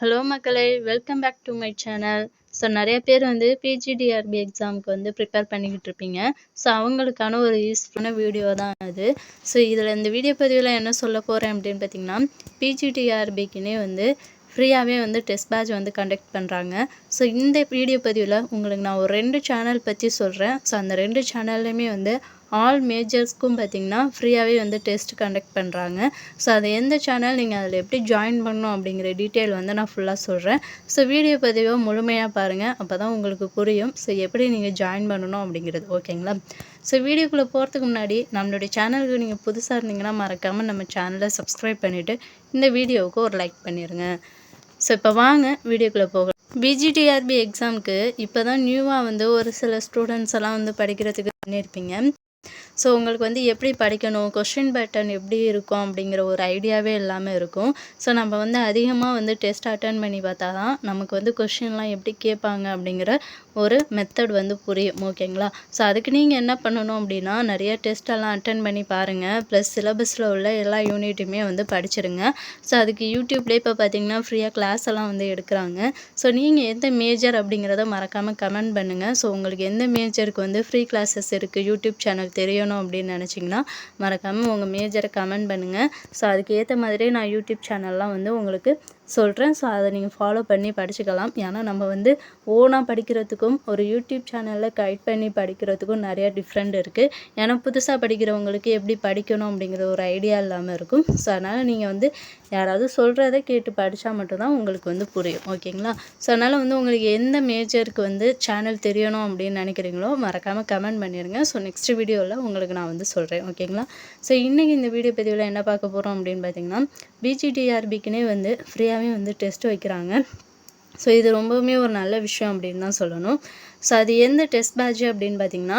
Hello மக்களே welcome back to my channel so நிறைய பேர் வந்து பிஜிடிஆர்பி எக்ஸாமுக்கு வந்து ப்ரிப்பேர் பண்ணிக்கிட்டு இருப்பீங்க. ஸோ அவங்களுக்கான ஒரு யூஸ்ஃபுல்லான வீடியோ தான் அது. ஸோ இதில் இந்த வீடியோ பதிவில் என்ன சொல்ல போகிறேன் அப்படின்னு பார்த்தீங்கன்னா பிஜிடிஆர்பிக்குன்னே வந்து ஃப்ரீயாகவே வந்து டெஸ்ட் பேட்ச் வந்து கண்டக்ட் பண்ணுறாங்க ஸோ இந்த வீடியோ பதிவில் உங்களுக்கு நான் ஒரு ரெண்டு சேனல் பற்றி சொல்கிறேன் ஸோ அந்த ரெண்டு சேனல்லையுமே வந்து ஆல் மேஜர்ஸ்க்கும் பார்த்திங்கன்னா ஃப்ரீயாகவே வந்து டெஸ்ட் கண்டக்ட் பண்ணுறாங்க ஸோ அது எந்த சேனல் நீங்கள் அதில் எப்படி ஜாயின் பண்ணணும் அப்படிங்கிற டீட்டெயில் வந்து நான் ஃபுல்லாக சொல்கிறேன் ஸோ வீடியோ பதிவை முழுமையாக பாருங்கள் அப்போ தான் உங்களுக்கு புரியும். ஸோ எப்படி நீங்கள் ஜாயின் பண்ணணும் அப்படிங்கிறது. ஓகேங்களா ஸோ வீடியோக்குள்ளே போகிறதுக்கு முன்னாடி நம்மளுடைய சேனலுக்கு நீங்கள் புதுசாக இருந்தீங்கன்னா மறக்காமல் நம்ம சேனலை சப்ஸ்கிரைப் பண்ணிவிட்டு இந்த வீடியோவுக்கு ஒரு லைக் பண்ணிடுங்க ஸோ இப்போ வாங்க வீடியோக்குள்ளே போகலாம். பிஜிடிஆர்பி எக்ஸாமுக்கு இப்போ தான் நியூவாக வந்து ஒரு சில ஸ்டூடெண்ட்ஸ் எல்லாம் வந்து படிக்கிறதுக்கு பண்ணியிருப்பீங்க ஸோ உங்களுக்கு வந்து எப்படி படிக்கணும்? கொஷின் பேட்டர்ன் எப்படி இருக்கும்? அப்படிங்கிற ஒரு ஐடியாவே இல்லாமல் இருக்கும். ஸோ நம்ம வந்து அதிகமாக வந்து டெஸ்ட் அட்டன் பண்ணி பார்த்தா தான் நமக்கு வந்து கொஷின்லாம் எப்படி கேட்பாங்க? அப்படிங்கிற ஒரு மெத்தட் வந்து புரியும். ஓகேங்களா ஸோ அதுக்கு நீங்கள் என்ன பண்ணணும் அப்படின்னா நிறைய டெஸ்ட்டெல்லாம் அட்டன் பண்ணி பாருங்கள் ப்ளஸ் சிலபஸில் உள்ள எல்லா யூனிட்டுமே வந்து படிச்சிருங்க. ஸோ அதுக்கு யூடியூப்லேயே இப்போ பார்த்தீங்கன்னா ஃப்ரீயாக கிளாஸ் எல்லாம் வந்து எடுக்கிறாங்க. ஸோ நீங்கள் எந்த மேஜர் அப்படிங்கிறத மறக்காமல் கமெண்ட் பண்ணுங்கள் ஸோ உங்களுக்கு எந்த மேஜருக்கு வந்து ஃப்ரீ கிளாஸஸ் இருக்குது யூடியூப் சேனல் தெரியணும் அப்படின்னு நினச்சிங்கன்னா மறக்காமல் உங்கள் மேஜரை கமெண்ட் பண்ணுங்கள் ஸோ அதுக்கேற்ற மாதிரி மாதிரியே நான் யூடியூப் சேனல்லாம் வந்து உங்களுக்கு சொல்கிறேன் ஸோ அதை நீங்கள் ஃபாலோ பண்ணி படிச்சுக்கலாம். ஏன்னா நம்ம வந்து ஓனாக படிக்கிறதுக்கும் ஒரு யூடியூப் சேனலில் கைட் பண்ணி படிக்கிறதுக்கும் நிறையா டிஃப்ரெண்ட் இருக்குது ஏன்னா புதுசாக படிக்கிறவங்களுக்கு எப்படி படிக்கணும் அப்படிங்கிற ஒரு ஐடியா இல்லாமல் இருக்கும். ஸோ அதனால் நீங்கள் வந்து யாராவது சொல்கிறத கேட்டு படித்தா மட்டும்தான் உங்களுக்கு வந்து புரியும். ஓகேங்களா? ஸோ அதனால் வந்து உங்களுக்கு எந்த மேஜருக்கு வந்து சேனல் தெரியணும் அப்படின்னு நினைக்கிறீங்களோ மறக்காமல் கமெண்ட் பண்ணிடுங்க. ஸோ நெக்ஸ்ட் வீடியோவில் உங்களுக்கு நான் வந்து சொல்கிறேன் ஓகேங்களா? ஸோ இன்றைக்கி இந்த வீடியோ பதிவில் என்ன பார்க்க போகிறோம் அப்படின்னு பார்த்தீங்கன்னா பிஜிடிஆர்பிக்குனே வந்து ஃப்ரீயாகவே வந்து டெஸ்ட் வைக்கிறாங்க. ஸோ இது ரொம்பவுமே ஒரு நல்ல விஷயம் அப்படின்னு தான் சொல்லணும். ஸோ அது எந்த டெஸ்ட் பேட்ச் அப்படின்னு பார்த்தீங்கன்னா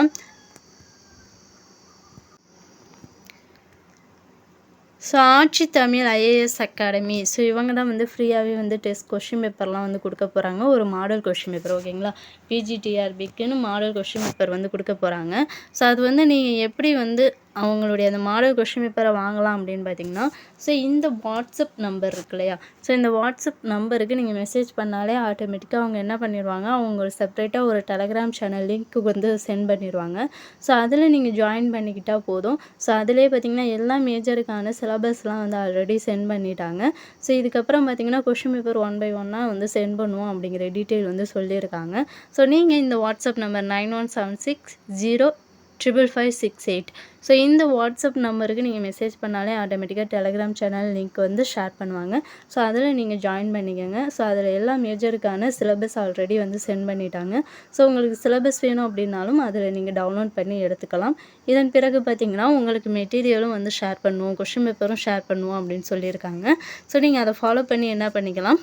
ஸோ ஆட்சி தமிழ் ஐஏஎஸ் அகாடமி ஸோ இவங்க தான் வந்து ஃப்ரீயாகவே வந்து டெஸ்ட் கொஷின் பேப்பர்லாம் வந்து கொடுக்க போகிறாங்க ஒரு மாடல் கொஷின் பேப்பர் ஓகேங்களா பிஜிடிஆர்பிக்குன்னு மாடல் கொஷின் பேப்பர் வந்து கொடுக்க போகிறாங்க ஸோ அது வந்து நீங்கள் எப்படி வந்து அவங்களுடைய அந்த மாடல் கொஷின் பேப்பரை வாங்கலாம் அப்படின்னு பார்த்தீங்கன்னா ஸோ இந்த வாட்ஸ்அப் நம்பர் இருக்கு இல்லையா? ஸோ இந்த வாட்ஸ்அப் நம்பருக்கு நீங்கள் மெசேஜ் பண்ணாலே ஆட்டோமேட்டிக்காக அவங்க என்ன பண்ணிடுவாங்க அவங்க ஒரு செப்பரேட்டாக ஒரு டெலகிராம் சேனல் லிங்க்கு வந்து சென்ட் பண்ணிடுவாங்க ஸோ அதில் நீங்கள் ஜாயின் பண்ணிக்கிட்டால் போதும். ஸோ அதிலே பார்த்தீங்கன்னா எல்லா மேஜருக்கான சிலபஸ்லாம் வந்து ஆல்ரெடி சென்ட் பண்ணிட்டாங்க. ஸோ இதுக்கப்புறம் பார்த்தீங்கன்னா கொஷின் பேப்பர் ஒன் பை ஒன்னாக வந்து சென்ட் பண்ணுவோம் அப்படிங்கிற டீட்டெயில் வந்து சொல்லியிருக்காங்க. ஸோ நீங்கள் இந்த WhatsApp number nine one seven six zero triple five six eight so இந்த வாட்ஸ்அப் நம்பருக்கு நீங்கள் மெசேஜ் பண்ணாலே ஆட்டோமேட்டிக்காக டெலகிராம் சேனல் லிங்க் வந்து ஷேர் பண்ணுவாங்க. ஸோ அதில் நீங்கள் ஜாயின் பண்ணிக்கோங்க. ஸோ அதில் எல்லா மேஜருக்கான சிலபஸ் ஆல்ரெடி வந்து சென்ட் பண்ணிட்டாங்க. ஸோ உங்களுக்கு சிலபஸ் வேணும் அப்படின்னாலும் அதில் நீங்கள் டவுன்லோட் பண்ணி எடுத்துக்கலாம். இதன் பிறகு பார்த்தீங்கன்னா உங்களுக்கு மெட்டீரியலும் வந்து ஷேர் பண்ணுவோம். கொஷின் பேப்பரும் ஷேர் பண்ணுவோம் அப்படின்னு சொல்லியிருக்காங்க. ஸோ நீங்கள் அதை ஃபாலோ பண்ணி என்ன பண்ணிக்கலாம்?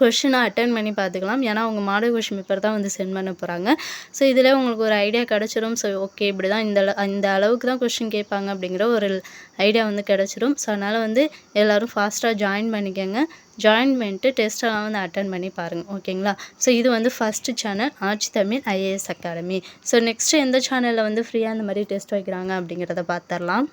கொஷினை அட்டன் பண்ணி பார்த்துக்கலாம். ஏன்னா அவங்க மாடல் கொஷின் பேப்பர் தான் வந்து சென்ட் பண்ண போகிறாங்க ஸோ இதில் உங்களுக்கு ஒரு ஐடியா கிடச்சிரும். ஸோ ஓகே இப்படி தான் இந்த இந்த அளவுக்கு தான் கொஷின் கேட்பாங்க அப்படிங்கிற ஒரு ஐடியா வந்து கிடச்சிரும். ஸோ அதனால் வந்து எல்லோரும் ஃபாஸ்ட்டாக ஜாயின் பண்ணிக்கோங்க. ஜாயின் பண்ணிட்டு டெஸ்ட்டெல்லாம் வந்து அட்டன் பண்ணி பாருங்கள் ஓகேங்களா ஸோ இது வந்து first channel Aatchi Tamil IAS academy so next எந்த சேனலில் வந்து ஃப்ரீயாக இந்த மாதிரி டெஸ்ட் வைக்கிறாங்க அப்படிங்கிறத பார்த்துடலாம்.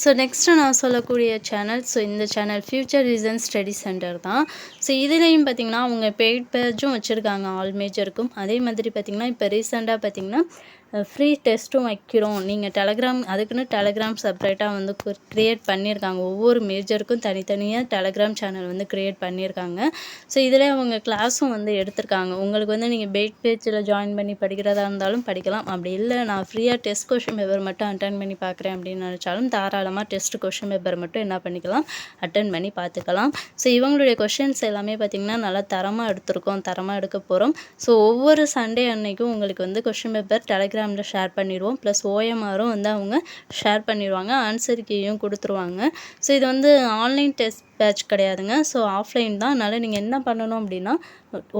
ஸோ நெக்ஸ்ட்டு நான் சொல்லக்கூடிய சேனல் ஸோ இந்த channel future reason study centre தான். ஸோ இதுலேயும் பார்த்திங்கன்னா அவங்க பெய்ட் பேஜும் வச்சுருக்காங்க ஆல் மேஜருக்கும் அதே மாதிரி பார்த்திங்கன்னா இப்போ ரீசெண்டாக பார்த்திங்கன்னா ஃப்ரீ டெஸ்ட்டும் வைக்கிறோம். நீங்கள் டெலகிராம் அதுக்குன்னு டெலகிராம் செப்ரேட்டாக வந்து க்ரியேட் பண்ணியிருக்காங்க ஒவ்வொரு மேஜருக்கும் தனித்தனியாக டெலகிராம் சேனல் வந்து க்ரியேட் பண்ணியிருக்காங்க ஸோ இதில் அவங்க கிளாஸும் வந்து எடுத்திருக்காங்க. உங்களுக்கு வந்து நீங்கள் பெய்ட் பேஜில் ஜாயின் பண்ணி படிக்கிறதா இருந்தாலும் படிக்கலாம். அப்படி இல்லை நான் ஃப்ரீயாக டெஸ்ட் கொஷின் பேப்பர் மட்டும் அட்டன் பண்ணி பார்க்குறேன் அப்படின்னு நினச்சாலும் தாராளமாக டெஸ்ட் கொஷின் பேப்பர் மட்டும் என்ன பண்ணிக்கலாம் அட்டன் பண்ணி பார்த்துக்கலாம் ஸோ இவங்களுடைய கொஷின்ஸ் எல்லாமே பார்த்திங்கன்னா நல்லா தரமாக எடுத்திருக்கோம் தரமாக எடுக்க போகிறோம் ஸோ ஒவ்வொரு சண்டே அன்னைக்கும் உங்களுக்கு வந்து கொஷின் பேப்பர் டெலகிராம் இன்ஸ்டாகிராமில் ஷேர் பண்ணிடுவோம். ப்ளஸ் ஓஎம்ஆரும் வந்து அவங்க ஷேர் பண்ணிடுவாங்க. ஆன்சர் கீயும் கொடுத்துருவாங்க. ஸோ இது வந்து ஆன்லைன் டெஸ்ட் பேட்ச் கிடையாதுங்க. ஸோ ஆஃப்லைன் தான். அதனால் நீங்கள் என்ன பண்ணணும் அப்படின்னா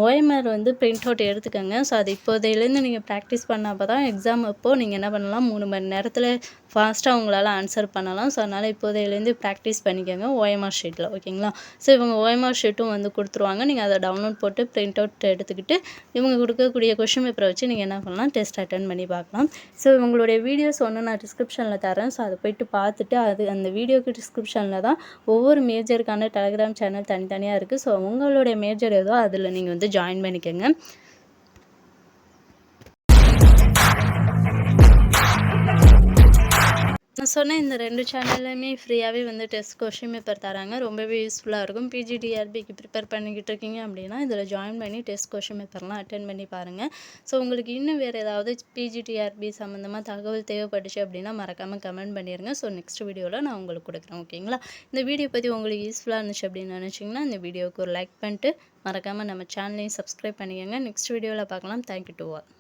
ஓஎம்ஆர் வந்து பிரிண்ட் அவுட் எடுத்துக்கோங்க. ஸோ அது இப்போதையிலேருந்து நீங்கள் ப்ராக்டிஸ் பண்ணப்போ தான் எக்ஸாம் அப்போது நீங்கள் என்ன பண்ணலாம்? மூணு மணி நேரத்தில் ஃபாஸ்ட்டாக உங்களால் ஆன்சர் பண்ணலாம். ஸோ அதனால் இப்போதையிலேருந்து ப்ராக்டிஸ் பண்ணிக்கோங்க ஓஎம்ஆர் ஷீட்டில் ஓகேங்களா ஸோ இவங்க ஓஎம்ஆர் ஷீட்டும் வந்து கொடுத்துருவாங்க. நீங்கள் அதை டவுன்லோட் போட்டு பிரிண்ட் அவுட் எடுத்துக்கிட்டு இவங்க கொடுக்கக்கூடிய கொஷின் பேப்பரை வச்சு நீங்கள் என்ன பண்ணலாம்? டெஸ்ட் அட்டன் பண்ணி பார்க்கலாம். ஸோ இவங்களுடைய வீடியோஸ் ஒன்று நான் டிஸ்கிரிப்ஷனில் தரேன். ஸோ அதை போயிட்டு பார்த்துட்டு அது அந்த வீடியோக்கு டிஸ்கிரிப்ஷனில் தான் ஒவ்வொரு மேஜருக்கு அதுக்கான டெலகிராம் சேனல் தனித்தனியாக இருக்குது ஸோ உங்களுடைய மேஜர் ஏதோ அதில் நீங்கள் வந்து ஜாயின் பண்ணிக்கோங்க. நான் சொன்ன இந்த ரெண்டு சேனல்லையுமே ஃப்ரீயாகவே வந்து டெஸ்ட் கொஷின் பேப்பர் தராங்க. ரொம்பவே யூஸ்ஃபுல்லாக இருக்கும். பிஜிடிஆர்பிக்கு ப்ரிப்பேர் பண்ணிக்கிட்டு இருக்கீங்க அப்படின்னா இதில் ஜாயின் பண்ணி டெஸ்ட் கொஷின் பேப்பர்லாம் அட்டன் பண்ணி பாருங்கள் ஸோ உங்களுக்கு இன்னும் வேறு ஏதாவது பிஜிடிஆர்பி சம்மந்தமாக தகவல் தேவைப்பட்டுச்சு அப்படின்னா மறக்காமல் கமெண்ட் பண்ணிடுங்க ஸோ நெக்ஸ்ட் வீடியோவில் நான் உங்களுக்கு கொடுக்குறேன். ஓகேங்களா இந்த வீடியோ பற்றி உங்களுக்கு யூஸ்ஃபுல்லாக இருந்துச்சு அப்படின்னு நினச்சிங்கன்னா இந்த வீடியோவுக்கு ஒரு லைக் பண்ணிட்டு மறக்காமல் நம்ம சேனலையும் சப்ஸ்கிரைப் பண்ணிக்கோங்க. நெக்ஸ்ட் வீடியோவில் பார்க்கலாம். Thank you to all